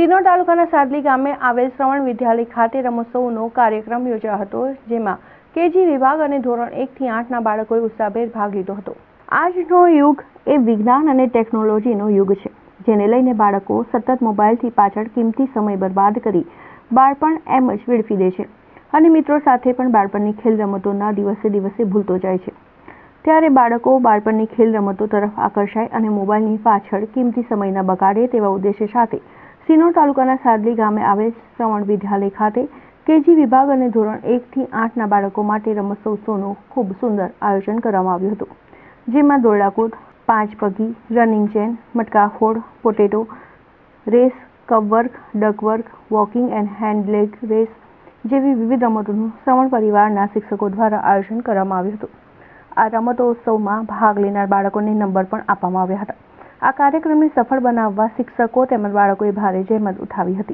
સિનોર તાલુકાના સાદલી ગામે આવેલ શ્રવણ વિદ્યાલય ખાતે રમોત્સવનો કાર્યક્રમ યોજાયો હતો, જેમાં કેજી વિભાગ અને ધોરણ એકથી આઠના બાળકોએ ઉત્સાહભેર ભાગ લીધો હતો. આજનો યુગ એ વિજ્ઞાન અને ટેકનોલોજીનો યુગ છે, જેને લઈને બાળકો સતત મોબાઈલથી પાછળ કિંમતી સમય બરબાદ કરી બાળપણ એમ જ વેડફી દે છે અને મિત્રો સાથે પણ બાળપણની ખેલ રમતોના દિવસે દિવસે ભૂલતો જાય છે. ત્યારે બાળકો બાળપણની ખેલ રમતો તરફ આકર્ષાય અને મોબાઈલની પાછળ કિંમતી સમયના બગાડે તેવા ઉદ્દેશ્ય સાથે સિનોર તાલુકાના સાદલી ગામે આવેલ શ્રવણ વિદ્યાલય ખાતે કેજી વિભાગ અને ધોરણ એકથી આઠના બાળકો માટે રમતોત્સવનું ખૂબ સુંદર આયોજન કરવામાં આવ્યું હતું. જેમાં દોરડાકૂદ, પાંચ પગી, રનિંગ ચેન, મટકા ફોડ potato, race, cup walk, duck walk, walking and hand leg race જેવી વિવિધ રમતોનું શ્રવણ પરિવારના શિક્ષકો દ્વારા આયોજન કરવામાં આવ્યું હતું. આ રમતોત્સવમાં ભાગ લેનાર બાળકોને નંબર પણ આપવામાં આવ્યા હતા. આ કાર્યક્રમને સફળ બનાવવા શિક્ષકો તેમજ બાળકોએ ભારે જહેમત ઉઠાવી હતી.